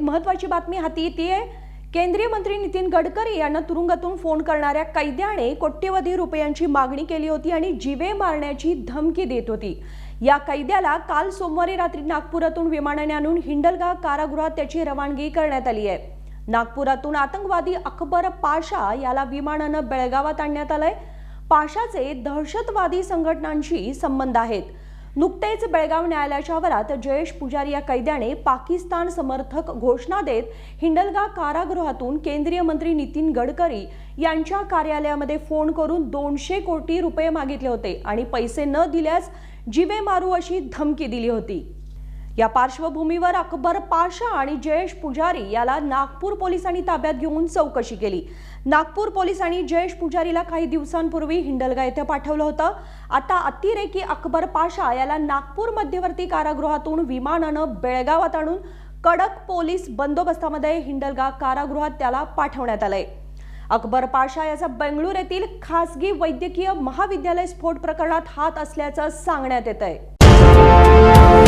महत्वाची बातमी हाती येते केंद्रीय मंत्री नितीन गडकरी यांना तुरुंगातून फोन करणाऱ्या कैद्याने कोट्यवधी रुपयांची मागणी केली होती आणि जीवे मारण्याची धमकी देत होती. या कैद्याला काल सोमवारी रात्री नागपुरातून विमानाने आणून हिंडलगा कारागृहात त्याची रवानगी करण्यात आली आहे. नागपुरातून आतंकवादी अकबर पाशा याला विमानानं बेळगावात आणण्यात आलंय. पाशाचे दहशतवादी संघटनांशी संबंध आहेत. नुकतेच बेळगाव न्यायालयाच्या आवारात जयेश पुजारी या कैद्याने पाकिस्तान समर्थक घोषणा देत हिंडलगा कारागृहातून केंद्रीय मंत्री नितीन गडकरी यांच्या कार्यालयामध्ये फोन करून दोनशे कोटी रुपये मागितले होते आणि पैसे न दिल्यास जीवे मारू अशी धमकी दिली होती. या पार्श्वभूमीवर अकबर पाशा आणि जयेश पुजारी याला नागपूर पोलिसांनी ताब्यात घेऊन चौकशी केली. नागपूर पोलिसांनी जयेश पुजारीला काही दिवसांपूर्वी हिंडलगा येथे पाठवलं होतं. आता अतिरेकी अकबर पाशा याला नागपूर मध्यवर्ती कारागृहातून विमानानं बेळगावात आणून कडक पोलीस बंदोबस्तामध्ये हिंडलगा कारागृहात त्याला पाठवण्यात आलंय. अकबर पाशा याचा बेंगळूर येथील खासगी वैद्यकीय महाविद्यालय स्फोट प्रकरणात हात असल्याचं सांगण्यात येत आहे